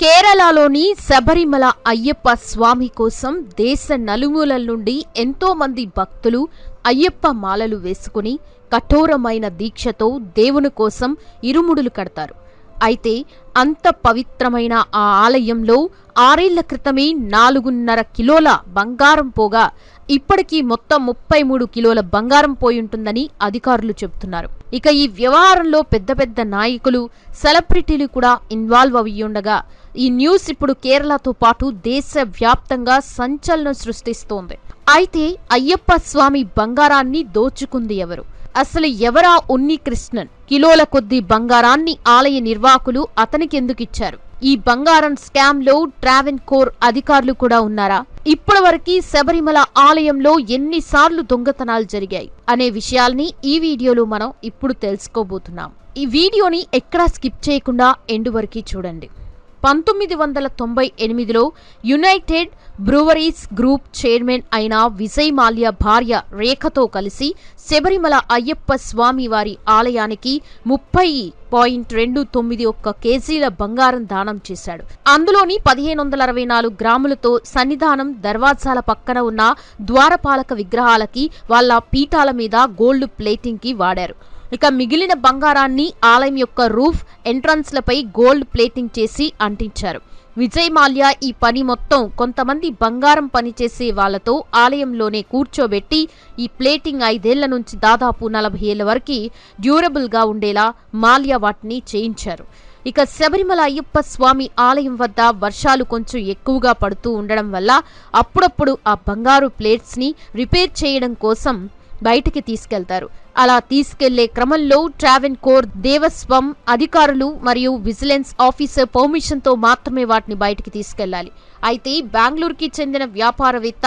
కేరళలోని శబరిమల అయ్యప్ప స్వామి కోసం దేశ నలుమూలల నుండి ఎంతో మంది భక్తులు అయ్యప్ప మాలలు వేసుకుని కఠోరమైన దీక్షతో దేవుని కోసం ఇరుముడులు కడతారు. అయితే అంత పవిత్రమైన ఆ ఆలయంలో ఆరేళ్ళ క్రితమే నాలుగున్నర కిలోల బంగారం పోగా ఇప్పటికీ మొత్తం ముప్పై మూడు కిలోల బంగారం పోయి ఉంటుందని అధికారులు చెబుతున్నారు. ఇక ఈ వ్యవహారంలో పెద్ద పెద్ద నాయకులు సెలబ్రిటీలు కూడా ఇన్వాల్వ్ అవి ఉండగా ఈ న్యూస్ ఇప్పుడు కేరళతో పాటు దేశ వ్యాప్తంగా సంచలనం సృష్టిస్తోంది. అయితే అయ్యప్ప స్వామి బంగారాన్ని దోచుకుంది ఎవరు? అసలు ఎవరా ఉన్ని కృష్ణన్ కిలోల కొద్ది బంగారాన్ని ఆలయ నిర్వాహకులు అతనికి ఎందుకు ఇచ్చారు ఈ బంగారం స్కామ్లో ట్రావెన్ కోర్ అధికారులు కూడా ఉన్నారా? ఇప్పటి వరకు శబరిమల ఆలయంలో ఎన్నిసార్లు దొంగతనాలు జరిగాయి అనే విషయాల్ని ఈ వీడియోలో మనం ఇప్పుడు తెలుసుకోబోతున్నాం. ఈ వీడియోని ఎక్కడా స్కిప్ చేయకుండా ఎండు వరకు చూడండి. పంతొమ్మిది వందల తొంభై ఎనిమిదిలో యునైటెడ్ బ్రూవరీస్ గ్రూప్ చైర్మన్ అయిన విజయ్ మాల్యా భార్య రేఖతో కలిసి శబరిమల అయ్యప్ప స్వామి వారి ఆలయానికి ముప్పై పాయింట్ రెండు తొమ్మిది ఒక్క కేజీల బంగారం దానం చేశాడు. అందులోని పదిహేను వందల అరవై నాలుగు గ్రాములతో సన్నిధానం దర్వాజాల పక్కన ఉన్న ద్వారపాలక విగ్రహాలకి వాళ్ళ పీఠాల మీద గోల్డ్ ప్లేటింగ్కి వాడారు. ఇక మిగిలిన బంగారాన్ని ఆలయం యొక్క రూఫ్ ఎంట్రన్స్లపై గోల్డ్ ప్లేటింగ్ చేసి అంటించారు. విజయ్ మాల్యా ఈ పని మొత్తం కొంతమంది బంగారం పనిచేసే వాళ్ళతో ఆలయంలోనే కూర్చోబెట్టి ఈ ప్లేటింగ్ ఐదేళ్ళ నుంచి దాదాపు నలభై ఏళ్ళ వరకు డ్యూరబుల్గా ఉండేలా మాల్యా వాటిని చేయించారు. ఇక శబరిమల అయ్యప్ప స్వామి ఆలయం వద్ద వర్షాలు కొంచెం ఎక్కువగా పడుతూ ఉండడం వల్ల అప్పుడప్పుడు ఆ బంగారు ప్లేట్స్ని రిపేర్ చేయడం కోసం బయటికి తీసుకెళ్తారు. అలా తీసుకెళ్ళే క్రమంలో ట్రావెన్ కోర్ దేవస్వం అధికారులు మరియు విజిలెన్స్ ఆఫీసర్ పర్మిషన్తో మాత్రమే వాటిని బయటికి తీసుకెళ్ళాలి అయితే బెంగళూరుకి చెందిన వ్యాపారవేత్త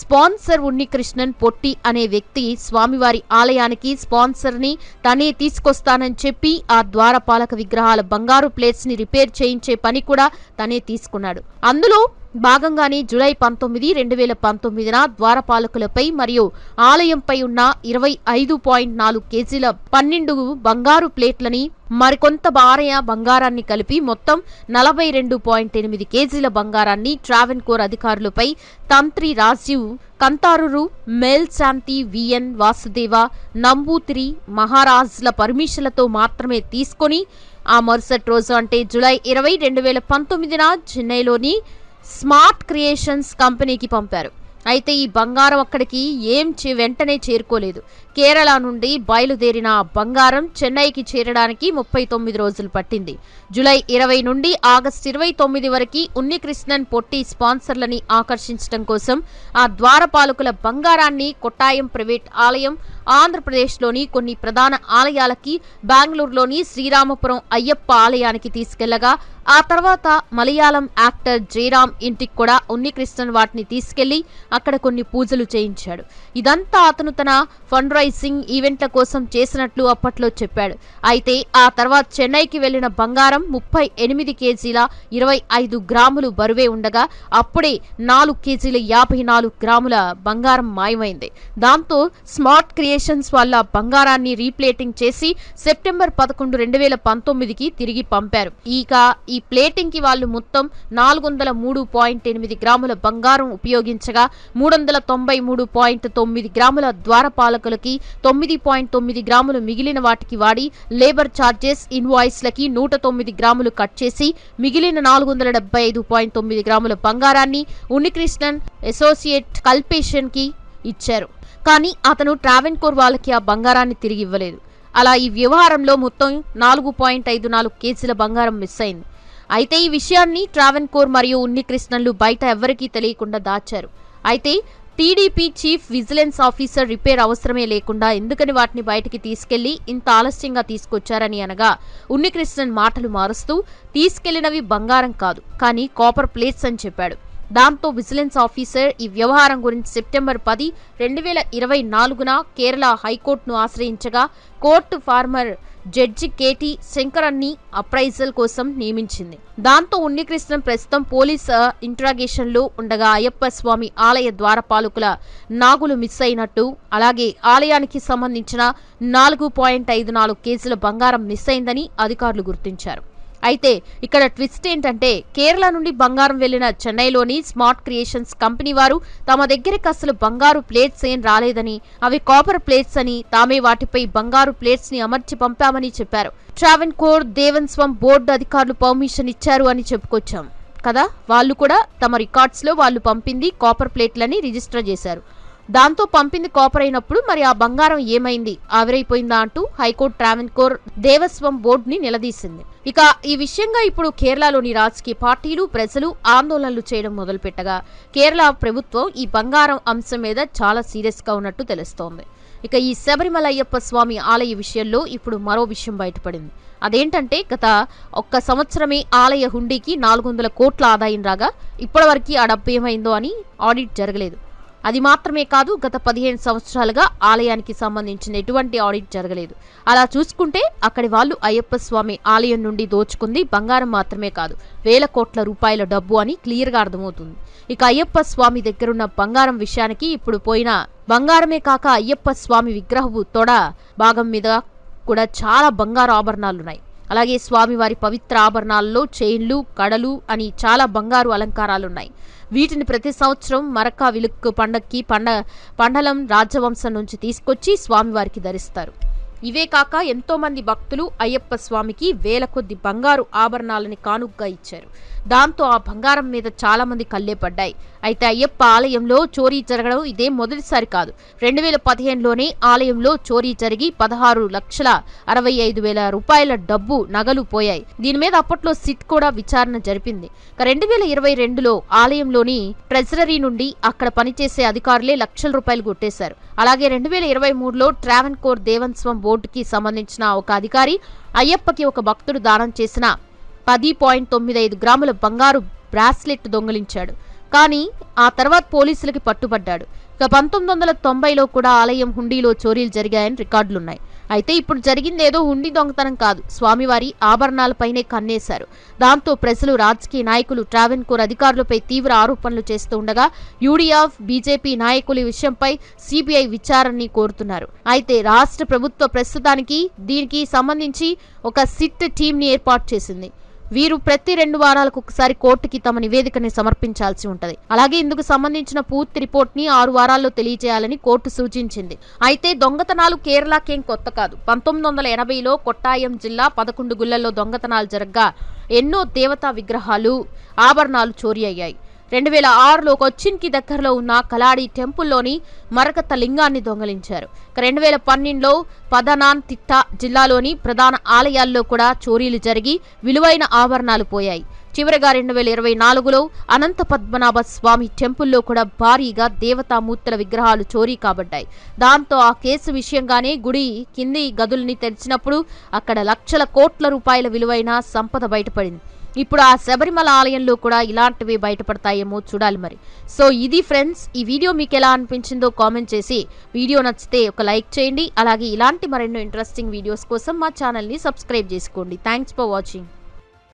స్పాన్సర్ ఉన్నికృష్ణన్ పొట్టి అనే వ్యక్తి స్వామివారి ఆలయానికి స్పాన్సర్ని తనే తీసుకొస్తానని చెప్పి ఆ ద్వారపాలక విగ్రహాల బంగారు ప్లేట్స్ని రిపేర్ చేయించే పని కూడా తనే తీసుకున్నాడు. అందులో భాగంగానే జులై పంతొమ్మిది రెండు వేల పంతొమ్మిదిన ద్వారపాలకులపై మరియు ఆలయంపై ఉన్న ఇరవై ఐదు పాయింట్ నాలుగు కేజీల పన్నెండు బంగారు ప్లేట్లని మరికొంత భారయ బంగారాన్ని కలిపి మొత్తం నలభై రెండు పాయింట్ ఎనిమిది కేజీల బంగారాన్ని ట్రావెన్కోర్ అధికారులపై తంత్రి రాజీవ్ కంతారురు మేల్శాంతి విఎన్ వాసుదేవ నంబూతిరి మహారాజ్ల పర్మిషన్లతో మాత్రమే తీసుకొని ఆ మరుసటి రోజు అంటే జులై ఇరవై రెండు వేల పంతొమ్మిదిన చెన్నైలోని స్మార్ట్ క్రియేషన్స్ కంపెనీకి పంపారు. అయితే ఈ బంగారం అక్కడికి ఏం చే- వెంటనే చేరుకోలేదు. కేరళ నుండి బయలుదేరిన బంగారం చెన్నైకి చేరడానికి ముప్పై తొమ్మిది రోజులు పట్టింది. జూలై ఇరవై నుండి ఆగస్టు ఇరవై తొమ్మిది వరకు ఉన్నికృష్ణన్ పొట్టి స్పాన్సర్లని ఆకర్షించడం కోసం ఆ ద్వారపాలకుల బంగారాన్ని కొట్టాయం ప్రైవేట్ ఆలయం ఆంధ్రప్రదేశ్లోని కొన్ని ప్రధాన ఆలయాలకి బెంగళూరులోని శ్రీరామపురం అయ్యప్ప ఆలయానికి తీసుకెళ్ళగా ఆ తర్వాత మలయాళం యాక్టర్ జయరామ్ ఇంటికి కూడా ఉన్నికృష్ణన్ వాటిని తీసుకెళ్ళి అక్కడ కొన్ని పూజలు చేయించాడు. ఇదంతా అతను తన ఫండ్ రైజింగ్ ఈవెంట్ల కోసం చేసినట్లు అప్పట్లో చెప్పాడు. అయితే ఆ తర్వాత చెన్నైకి వెళ్ళిన బంగారం ముప్పై ఎనిమిది కేజీల ఇరవై ఐదు గ్రాములు బరువే ఉండగా అప్పుడే నాలుగు కేజీల యాభై నాలుగు గ్రాముల బంగారం మాయమైంది. దాంతో స్మార్ట్ క్రియేషన్స్ వాళ్ళ బంగారాన్ని రీప్లేటింగ్ చేసి సెప్టెంబర్ పదకొండు రెండు వేల పంతొమ్మిదికి తిరిగి పంపారు. ఇక ఈ ప్లేటింగ్కి వాళ్ళు మొత్తం నాలుగు వందల మూడు పాయింట్ ఎనిమిది గ్రాముల బంగారం ఉపయోగించగా మూడు వందల తొంభై మూడు పాయింట్ తొమ్మిది గ్రాముల ద్వారపాలకులకి తొమ్మిది పాయింట్ తొమ్మిది గ్రాములు మిగిలిన వాటికి వాడి లేబర్ ఛార్జెస్ ఇన్వాయిస్లకి నూట తొమ్మిది గ్రాములు కట్ చేసి మిగిలిన నాలుగు వందల డెబ్బై ఐదు పాయింట్ తొమ్మిది గ్రాముల బంగారాన్ని ఉన్నికృష్ణన్ అసోసియేట్ కల్పేషన్కి ఇచ్చారు. కానీ అతను ట్రావెన్కోర్ వాళ్ళకి ఆ బంగారాన్ని తిరిగి ఇవ్వలేదు. అలా ఈ వ్యవహారంలో మొత్తం నాలుగు పాయింట్ ఐదు నాలుగు కేజీల బంగారం మిస్ అయింది. అయితే ఈ విషయాన్ని ట్రావెన్కోర్ మరియు ఉన్నికృష్ణన్లు బయట ఎవరికీ తెలియకుండా దాచారు. అయితే TDP chief vigilance officer repair అవసరమే లేకుండా ఎందుకని వాటిని బయటికి తీసుకెళ్ళి ఇంత ఆలస్యంగా తీసుకొచ్చారని అనగా ఉన్నికృష్ణన్ మాటలు మారుస్తూ తీసుకెళ్ళినవి బంగారం కాదు కానీ కాపర్ ప్లేట్స్ అని చెప్పాడు. దాంతో విజిలెన్స్ ఆఫీసర్ ఈ వ్యవహారం గురించి సెప్టెంబర్ పది రెండు వేల ఇరవై నాలుగున కేరళ హైకోర్టును ఆశ్రయించగా కోర్టు ఫార్మర్ జడ్జి కేటీ శంకరన్ని అప్రైజల్ కోసం నియమించింది. దాంతో ఉన్నికృష్ణన్ ప్రస్తుతం పోలీస్ ఇంట్రాగేషన్లో ఇంట్రాగేషన్లో ఉండగా అయ్యప్ప స్వామి ఆలయ ద్వారపాలకుల నాగులు మిస్ అయినట్టు అలాగే ఆలయానికి సంబంధించిన నాలుగు పాయింట్ ఐదు నాలుగు కేజీల బంగారం మిస్ అయిందని అధికారులు గుర్తించారు. అయితే ఇక్కడ ట్విస్ట్ ఏంటంటే కేరళ నుండి బంగారం వెళ్ళిన చెన్నైలోని స్మార్ట్ క్రియేషన్స్ కంపెనీ వారు తమ దగ్గరికి అసలు బంగారు ప్లేట్స్ ఏం రాలేదని అవి కాపర్ ప్లేట్స్ అని తామే వాటిపై బంగారు ప్లేట్స్ని అమర్చి పంపామని చెప్పారు. ట్రావెన్ కోర్ దేవన్స్వం బోర్డు అధికారులు పర్మిషన్ ఇచ్చారు అని చెప్పుకొచ్చాం. కదా? వాళ్ళు కూడా తమ రికార్డ్స్లో వాళ్ళు పంపింది కాపర్ ప్లేట్లని రిజిస్టర్ చేశారు. దాంతో పంపింది కాపర్ అయినప్పుడు మరి ఆ బంగారం ఏమైంది? ఆవిరైపోయిందా అంటూ హైకోర్టు ట్రావెన్ కోర్ దేవస్వం బోర్డుని నిలదీసింది. ఇక ఈ విషయంగా ఇప్పుడు కేరళలోని రాజకీయ పార్టీలు ప్రజలు ఆందోళనలు చేయడం మొదలుపెట్టగా కేరళ ప్రభుత్వం ఈ బంగారం అంశం మీద చాలా సీరియస్గా ఉన్నట్టు తెలుస్తోంది. ఇక ఈ శబరిమల అయ్యప్ప స్వామి ఆలయ విషయంలో ఇప్పుడు మరో విషయం బయటపడింది. అదేంటంటే గత ఒక్క సంవత్సరమే ఆలయ హుండీకి నాలుగు వందల కోట్ల ఆదాయం రాగా ఇప్పటివరకు ఆ డబ్బు ఏమైందో అని ఆడిట్ జరగలేదు. అది మాత్రమే కాదు గత పదిహేను సంవత్సరాలుగా ఆలయానికి సంబంధించిన ఎటువంటి ఆడిట్ జరగలేదు. అలా చూసుకుంటే అక్కడి వాళ్ళు అయ్యప్ప స్వామి ఆలయం నుండి దోచుకుంది బంగారం మాత్రమే కాదు వేల కోట్ల రూపాయల డబ్బు అని క్లియర్గా అర్థమవుతుంది. ఇక అయ్యప్ప స్వామి దగ్గరున్న బంగారం విషయానికి ఇప్పుడు పోయిన బంగారమే కాక అయ్యప్ప స్వామి విగ్రహపు తొడ భాగం మీద కూడా చాలా బంగారు ఆభరణాలున్నాయి. అలాగే స్వామివారి పవిత్ర ఆభరణాల్లో చైన్లు కడలు అని చాలా బంగారు అలంకారాలున్నాయి. వీటిని ప్రతి సంవత్సరం మరకా విలుక్కు పండక్కి పండ పండలం రాజవంశం నుంచి తీసుకొచ్చి స్వామివారికి ధరిస్తారు. ఇవే కాక ఎంతో మంది భక్తులు అయ్యప్ప స్వామికి వేల కొద్ది బంగారు ఆభరణాలని కానుగ్గా ఇచ్చారు. దాంతో ఆ బంగారం మీద చాలా మంది కళ్ళే పడ్డాయి. అయితే అయ్యప్ప ఆలయంలో చోరీ జరగడం ఇదే మొదటిసారి కాదు. రెండు వేల పదిహేనులోనే ఆలయంలో చోరీ జరిగి పదహారు లక్షల అరవై ఐదు వేల రూపాయల డబ్బు నగలు పోయాయి. దీని మీద అప్పట్లో సిట్ కూడా విచారణ జరిపింది. రెండు వేల ఇరవై రెండులో ఆలయంలోని ట్రెజరీ నుండి అక్కడ పనిచేసే అధికారులే లక్షల రూపాయలు కొట్టేశారు. అలాగే రెండు వేల ఇరవై మూడులో ట్రావెన్ కోర్ దేవన్స్వం బోర్డుకి సంబంధించిన ఒక అధికారి అయ్యప్పకి ఒక భక్తుడు దానం చేసిన పది పాయింట్ తొమ్మిది ఐదు గ్రాముల బంగారు బ్రాస్లెట్ దొంగిలించాడు. కానీ ఆ తర్వాత పోలీసులకి పట్టుబడ్డాడు. ఇక పంతొమ్మిది వందల తొంభైలో కూడా ఆలయం హుండీలో చోరీలు జరిగాయని రికార్డులున్నాయి. అయితే ఇప్పుడు జరిగిందేదో హుండీ దొంగతనం కాదు. స్వామివారి ఆభరణాలపైనే కన్నేశారు. దాంతో ప్రజలు రాజకీయ నాయకులు ట్రావెన్కోర్ అధికారులపై తీవ్ర ఆరోపణలు చేస్తూ ఉండగా యూడీఎఫ్ బీజేపీ నాయకులు ఈ విషయంపై సిబిఐ విచారణని కోరుతున్నారు. అయితే రాష్ట్ర ప్రభుత్వ ప్రస్తుతానికి దీనికి సంబంధించి ఒక సిట్ టీంని ఏర్పాటు చేసింది. వీరు ప్రతి రెండు వారాలకు ఒకసారి కోర్టుకి తమ నివేదికని సమర్పించాల్సి ఉంటది. అలాగే ఇందుకు సంబంధించిన పూర్తి రిపోర్ట్ని ఆరు వారాల్లో తెలియజేయాలని కోర్టు సూచించింది. అయితే దొంగతనాలు కేరళకేం కొత్త కాదు. పంతొమ్మిది వందల ఎనభైలో కొట్టాయం జిల్లా పదకొండు గుళ్ళలో దొంగతనాలు జరగ్గా ఎన్నో దేవతా విగ్రహాలు ఆభరణాలు చోరీ అయ్యాయి. రెండు వేల ఆరులో కొచ్చిన్కి దగ్గరలో ఉన్న కలాడి టెంపుల్లోని మరకత లింగాన్ని దొంగలించారు. రెండు వేల పన్నెండులో పదనాన్ తిట్ట జిల్లాలోని ప్రధాన ఆలయాల్లో కూడా చోరీలు జరిగి విలువైన ఆభరణాలు పోయాయి. చివరగా రెండు వేల ఇరవై నాలుగులో అనంత పద్మనాభ స్వామి టెంపుల్లో కూడా భారీగా దేవతామూర్తుల విగ్రహాలు చోరీ కాబడ్డాయి. దాంతో ఆ కేసు విషయంగానే గుడి కింది గదుల్ని తెరిచినప్పుడు అక్కడ లక్షల కోట్ల రూపాయల విలువైన సంపద బయటపడింది. ఇప్పుడు ఆ శబరిమల ఆలయంలో కూడా ఇలాంటివి బయటపడతాయేమో చూడాలి మరి. సో ఇది ఫ్రెండ్స్ ఈ వీడియో మీకు ఎలా అనిపించిందో కామెంట్ చేసి వీడియో నచ్చితే ఒక లైక్ చేయండి. అలాగే ఇలాంటి మరెన్నో ఇంట్రెస్టింగ్ వీడియోస్ కోసం మా ఛానల్ని సబ్స్క్రైబ్ చేసుకోండి. Thanks for watching